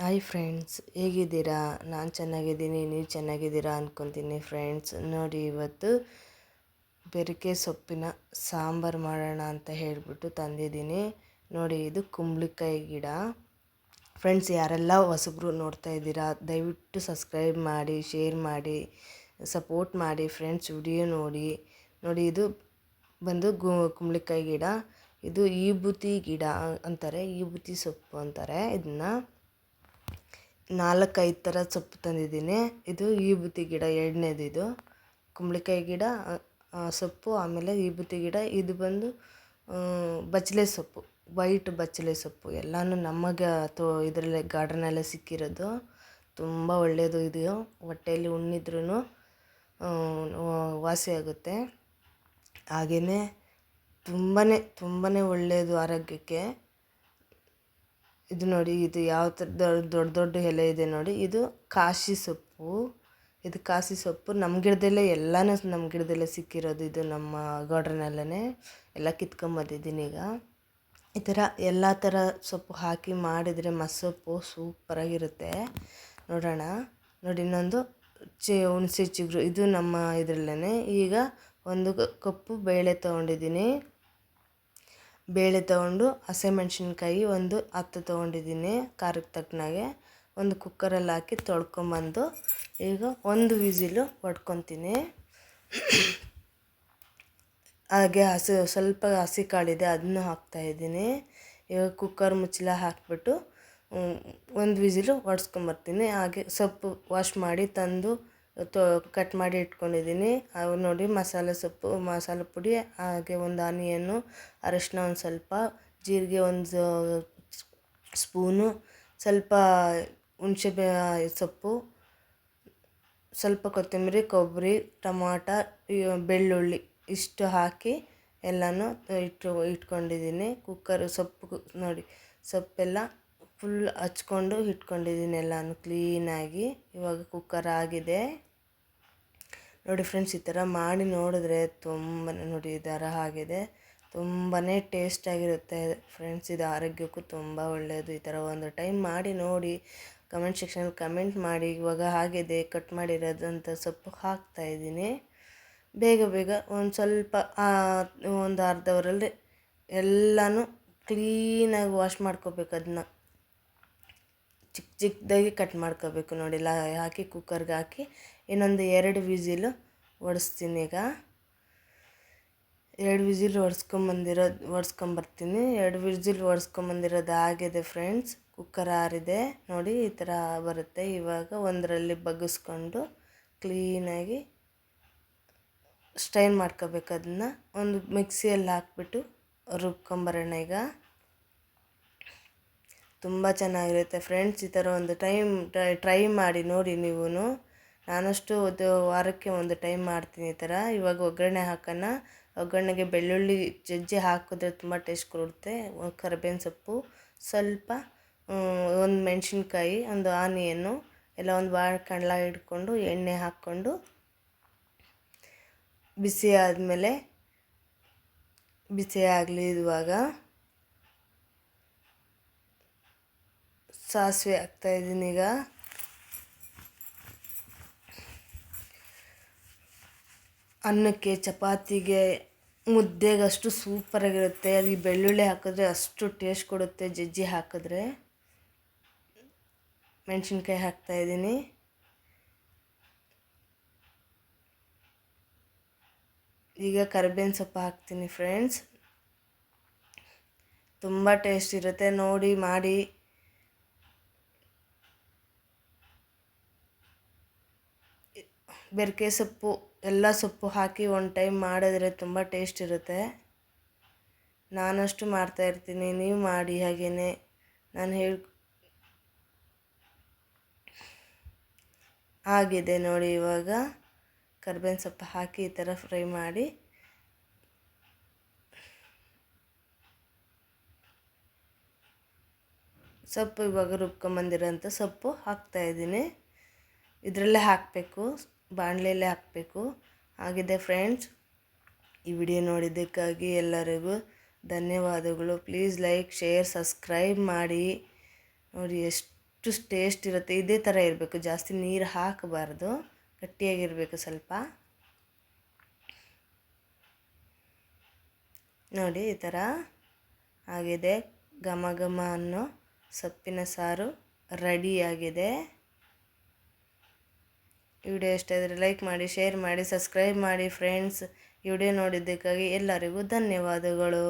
Hi friends ಹೇಗಿದ್ದೀರಾ? ನಾನು ಚೆನ್ನಾಗಿದ್ದೀನಿ, ನೀವು ಚೆನ್ನಾಗಿದ್ದೀರಾ ಅಂದ್ಕೊತೀನಿ ಫ್ರೆಂಡ್ಸ್ ನೋಡಿ ಇವತ್ತು ಬೆರಿಕೆ ಸೊಪ್ಪಿನ ಸಾಂಬಾರು ಮಾಡೋಣ ಅಂತ ಹೇಳಿಬಿಟ್ಟು ತಂದಿದ್ದೀನಿ. ನೋಡಿ ಇದು ಕುಂಬಳಕಾಯಿ ಗಿಡ. ಫ್ರೆಂಡ್ಸ್ ಯಾರೆಲ್ಲ ಹೊಸಬ್ರು ನೋಡ್ತಾ ಇದ್ದೀರಾ, ದಯವಿಟ್ಟು ಸಬ್ಸ್ಕ್ರೈಬ್ ಮಾಡಿ ಶೇರ್ ಮಾಡಿ ಸಪೋರ್ಟ್ ಮಾಡಿ ಫ್ರೆಂಡ್ಸ್ ವಿಡಿಯೋ ನೋಡಿ. ನೋಡಿ ಇದು ಬಂದು ಗು, ಕುಂಬಳಕಾಯಿ ಗಿಡ. ಇದು ಈಬುತಿ ಗಿಡ ಅಂತಾರೆ, ಈಬುತಿ ಸೊಪ್ಪು ಅಂತಾರೆ. ಇದನ್ನು ನಾಲ್ಕೈದು ಥರ ಸೊಪ್ಪು ತಂದಿದ್ದೀನಿ. ಇದು ಈಬುತಿ ಗಿಡ ಎರಡನೇದು ಇದು. ಕುಂಬಳಕಾಯಿ ಗಿಡ ಸೊಪ್ಪು, ಆಮೇಲೆ ಈಬುತಿ ಗಿಡ. ಇದು ಬಂದು ಬಚ್ಚಲೆ ಸೊಪ್ಪು, ವೈಟ್ ಬಚ್ಚಲೆ ಸೊಪ್ಪು. ಎಲ್ಲನೂ ನಮಗೆ ತೋ ಇದರಲ್ಲೇ ಗಾರ್ಡನಲ್ಲೇ ಸಿಕ್ಕಿರೋದು. ತುಂಬ ಒಳ್ಳೆಯದು ಇದು ಹೊಟ್ಟೆಯಲ್ಲಿ ಉಣ್ಣಿದ್ರೂ ವಾಸಿ ಆಗುತ್ತೆ. ಹಾಗೆಯೇ ತುಂಬಾ ತುಂಬಾ ಒಳ್ಳೆಯದು ಆರೋಗ್ಯಕ್ಕೆ. ಇದು ನೋಡಿ, ಇದು ಯಾವ ಥರ ದೊಡ್ಡ ದೊಡ್ಡ ಎಲೆ ಇದೆ ನೋಡಿ. ಇದು ಕಾಶಿ ಸೊಪ್ಪು. ಇದು ಕಾಶಿ ಸೊಪ್ಪು. ನಮ್ಮ ಗಿಡದಲ್ಲೇ ಎಲ್ಲನೂ ನಮ್ಮ ಗಿಡದಲ್ಲೇ ಸಿಕ್ಕಿರೋದು ಇದು ನಮ್ಮ ಗಾರ್ಡನಲ್ಲೇ ಎಲ್ಲ ಕಿತ್ಕೊಂಬಂದಿದ್ದೀನಿ ಈಗ. ಈ ಥರ ಎಲ್ಲ ಥರ ಸೊಪ್ಪು ಹಾಕಿ ಮಾಡಿದರೆ ಮಸೊಪ್ಪು ಸೂಪರಾಗಿರುತ್ತೆ. ನೋಡೋಣ. ನೋಡಿ, ಇನ್ನೊಂದು ಚಿ, ಹುಣಸೆ ಚಿಗುರು. ಇದು ನಮ್ಮ ಇದರಲ್ಲೇ ಈಗ ಒಂದು ಕಪ್ಪು ಬೇಳೆ ತೊಗೊಂಡಿದ್ದೀನಿ. ಬೇಳೆ ತೊಗೊಂಡು ಹಸಿಮೆಣ್ಸಿನ್ಕಾಯಿ ಒಂದು ಹತ್ತು ತೊಗೊಂಡಿದ್ದೀನಿ, ಖಾರಕ್ಕೆ ತಕ್ಕನಾಗೆ. ಒಂದು ಕುಕ್ಕರಲ್ಲಿ ಹಾಕಿ ತೊಳ್ಕೊಂಬಂದು, ಈಗ ಒಂದು ವಿಸಿಲು ಹೊಡ್ಕೊತೀನಿ ಹಾಗೆ ಹಸಿ, ಸ್ವಲ್ಪ ಹಸಿ ಕಾಳಿದೆ, ಅದನ್ನು ಹಾಕ್ತಾಯಿದ್ದೀನಿ ಇವಾಗ ಕುಕ್ಕರ್ ಮುಚ್ಚಲ ಹಾಕಿಬಿಟ್ಟು ಒಂದು ವಿಸಿಲು ಹೊಡ್ಸ್ಕೊಂಬರ್ತೀನಿ ಹಾಗೆ ಸೊಪ್ಪು ವಾಶ್ ಮಾಡಿ ತಂದು ತೊ ಕಟ್ ಮಾಡಿ ಇಟ್ಕೊಂಡಿದ್ದೀನಿ. ಅವು ನೋಡಿ ಮಸಾಲೆ ಸೊಪ್ಪು, ಮಸಾಲೆ ಪುಡಿ, ಹಾಗೆ ಒಂದು ಆನಿಯನ್ನು ಅರಶಿನ ಒಂದು ಸ್ವಲ್ಪ, ಜೀರಿಗೆ ಒಂದು ಸ್ಪೂನು ಸ್ವಲ್ಪ ಹುಣಸೆ ಸೊಪ್ಪು, ಸ್ವಲ್ಪ ಕೊತ್ತಂಬರಿ, ಕೊಬ್ಬರಿ, ಟೊಮಾಟ ಬೆಳ್ಳುಳ್ಳಿ ಇಷ್ಟು ಹಾಕಿ ಎಲ್ಲನೂ ಇಟ್ಟು, ಇಟ್ಕೊಂಡಿದ್ದೀನಿ. ಕುಕ್ಕರ್ ಸೊಪ್ಪು ನೋಡಿ, ಸೊಪ್ಪೆಲ್ಲ ಫುಲ್ ಹಚ್ಕೊಂಡು ಇಟ್ಕೊಂಡಿದ್ದೀನಿ ಎಲ್ಲನೂ ಕ್ಲೀನಾಗಿ ಇವಾಗ ಕುಕ್ಕರ್ ಆಗಿದೆ. ನೋಡಿ ಫ್ರೆಂಡ್ಸ್, ಈ ಥರ ಮಾಡಿ ನೋಡಿದ್ರೆ ತುಂಬಾ ನೋಡಿ, ಈ ಥರ ಆಗಿದೆ. ತುಂಬಾ ಟೇಸ್ಟಾಗಿರುತ್ತೆ ಫ್ರೆಂಡ್ಸ್, ಇದು ಆರೋಗ್ಯಕ್ಕೂ ತುಂಬ ಒಳ್ಳೆಯದು ಈ ಥರ ಒಂದು ಟೈಮ್ ಮಾಡಿ ನೋಡಿ, ಕಮೆಂಟ್ ಸೆಕ್ಷನಲ್ಲಿ ಕಮೆಂಟ್ ಮಾಡಿ. ಇವಾಗ ಆಗಿದೆ ಕಟ್ ಮಾಡಿರೋದಂಥ ಸೊಪ್ಪು ಹಾಕ್ತಾಯಿದ್ದೀನಿ ಬೇಗ ಬೇಗ ಒಂದು ಸ್ವಲ್ಪ ಒಂದು ಅರ್ಧ ಅವರಲ್ಲಿ ಎಲ್ಲನೂ ಕ್ಲೀನಾಗಿ ವಾಶ್ ಮಾಡ್ಕೋಬೇಕು ಅದನ್ನ. ಚಿಕ್ಕ ಚಿಕ್ಕದಾಗಿ ಕಟ್ ಮಾಡ್ಕೋಬೇಕು ನೋಡಿ. ಲಾ, ಹಾಕಿ ಕುಕ್ಕರ್ಗೆ ಹಾಕಿ ಇನ್ನೊಂದು ಎರಡು ವಿಸಿಲು ಒಡಿಸ್ತೀನಿ ಈಗ. ಎರಡು ವಿಝಿಲ್ ಒಡ್ಸ್ಕೊಂಬಂದಿರೋದು ಒಡ್ಸ್ಕೊಂಬರ್ತೀನಿ ಎರಡು ವಿಝಿಲ್ ಒಡ್ಸ್ಕೊಂಬಂದಿರೋದು ಆಗಿದೆ ಫ್ರೆಂಡ್ಸ್ ಕುಕ್ಕರ್ ಆರಿದೆ. ನೋಡಿ, ಈ ಥರ ಬರುತ್ತೆ. ಇವಾಗ ಒಂದರಲ್ಲಿ ಬಗ್ಗಿಸ್ಕೊಂಡು ಕ್ಲೀನಾಗಿ ಸ್ಟೈನ್ ಮಾಡ್ಕೋಬೇಕು ಅದನ್ನು. ಒಂದು ಮಿಕ್ಸಿಯಲ್ಲಿ ಹಾಕ್ಬಿಟ್ಟು ರುಬ್ಕೊಂಬರೋಣ ಈಗ. ತುಂಬ ಚೆನ್ನಾಗಿರುತ್ತೆ. ಫ್ರೆಂಡ್ಸ್, ಈ ಥರ ಒಂದು ಟೈಮ್ ಟ್ರೈ ಮಾಡಿ ನೋಡಿ ನೀವು ನಾನಷ್ಟು ಒಂದು ವಾರಕ್ಕೆ ಒಂದು ಟೈಮ್ ಮಾಡ್ತೀನಿ ಈ ಥರ. ಇವಾಗ ಒಗ್ಗರಣೆ ಹಾಕೋಣ. ಒಗ್ಗರಣೆಗೆ ಬೆಳ್ಳುಳ್ಳಿ ಜಜ್ಜಿ ಹಾಕಿದ್ರೆ ತುಂಬ ಟೇಸ್ಟ್ ಕೊಡುತ್ತೆ. ಕರಿಬೇವಿನ ಸೊಪ್ಪು, ಸ್ವಲ್ಪ ಒಂದು ಮೆಣಸಿನ್ಕಾಯಿ, ಒಂದು ಆನಿಯನ್ನು, ಎಲ್ಲ ಒಂದು ಕಡಲ ಹಿಡ್ಕೊಂಡು ಎಣ್ಣೆ ಹಾಕ್ಕೊಂಡು, ಬಿಸಿ ಆದಮೇಲೆ, ಬಿಸಿ ಆಗಲಿ ಇರುವಾಗ ಸಾಸಿವೆ ಹಾಕ್ತಾಯಿದ್ದೀನಿ ಈಗ. ಅನ್ನಕ್ಕೆ, ಚಪಾತಿಗೆ, ಮುದ್ದೆಗೆ ಅಷ್ಟು ಸೂಪರಾಗಿರುತ್ತೆ ಅದು ಬೆಳ್ಳುಳ್ಳಿ ಹಾಕಿದ್ರೆ ಅಷ್ಟು ಟೇಸ್ಟ್ ಕೊಡುತ್ತೆ. ಜಜ್ಜಿ ಹಾಕಿದ್ರೆ. ಮೆಣಸಿನ್ಕಾಯಿ ಹಾಕ್ತಾಯಿದ್ದೀನಿ ಈಗ ಕರಿಬೇವಿನ ಸೊಪ್ಪು ಹಾಕ್ತೀನಿ ಫ್ರೆಂಡ್ಸ್ ತುಂಬ ಟೇಸ್ಟ್ ಇರುತ್ತೆ. ನೋಡಿ, ಮಾಡಿ. ಬೆರಕೆ ಸೊಪ್ಪು, ಎಲ್ಲ ಸೊಪ್ಪು ಹಾಕಿ ಒನ್ ಟೈಮ್ ಮಾಡಿದ್ರೆ ತುಂಬ ಟೇಸ್ಟ್ ಇರುತ್ತೆ. ನಾನಷ್ಟು ಮಾಡ್ತಾಯಿರ್ತೀನಿ ನೀವು ಮಾಡಿ ಹಾಗೇ ನಾನು ಹೇಳಿ, ಆಗಿದೆ ನೋಡಿ ಇವಾಗ. ಕರ್ಬೇವಿನ ಸೊಪ್ಪು ಹಾಕಿ ಈ ಥರ ಫ್ರೈ ಮಾಡಿ. ಸೊಪ್ಪು ಇವಾಗ ರುಬ್ಕೊಂಬಂದಿರೋಂಥ ಸೊಪ್ಪು ಹಾಕ್ತಾಯಿದ್ದೀನಿ ಇದರಲ್ಲೇ ಹಾಕಬೇಕು. ಬಾಣಲೆಯಲ್ಲೇ ಹಾಕಬೇಕು. ಆಗಿದೆ ಫ್ರೆಂಡ್ಸ್ ಈ ವಿಡಿಯೋ ನೋಡಿದ್ದಕ್ಕಾಗಿ ಎಲ್ಲರಿಗೂ ಧನ್ಯವಾದಗಳು. ಪ್ಲೀಸ್ ಲೈಕ್ ಶೇರ್ ಸಬ್ಸ್ಕ್ರೈಬ್ ಮಾಡಿ. ನೋಡಿ, ಎಷ್ಟು ಟೇಸ್ಟ್ ಇರುತ್ತೆ. ಇದೇ ಥರ ಇರಬೇಕು. ಜಾಸ್ತಿ ನೀರು ಹಾಕಬಾರ್ದು. ಗಟ್ಟಿಯಾಗಿರಬೇಕು ಸ್ವಲ್ಪ. ನೋಡಿ, ಈ ಥರ ಆಗಿದೆ. ಘಮ ಘಮ ಅನ್ನೋ ಸೊಪ್ಪಿನ ಸಾರು ರೆಡಿಯಾಗಿದೆ ವಿಡಿಯೋ ಇಷ್ಟ ಇದ್ದರೆ ಲೈಕ್ ಮಾಡಿ ಶೇರ್ ಮಾಡಿ ಸಬ್ಸ್ಕ್ರೈಬ್ ಮಾಡಿ ಫ್ರೆಂಡ್ಸ್ ವಿಡಿಯೋ ನೋಡಿದ್ದಕ್ಕಾಗಿ ಎಲ್ಲರಿಗೂ ಧನ್ಯವಾದಗಳು.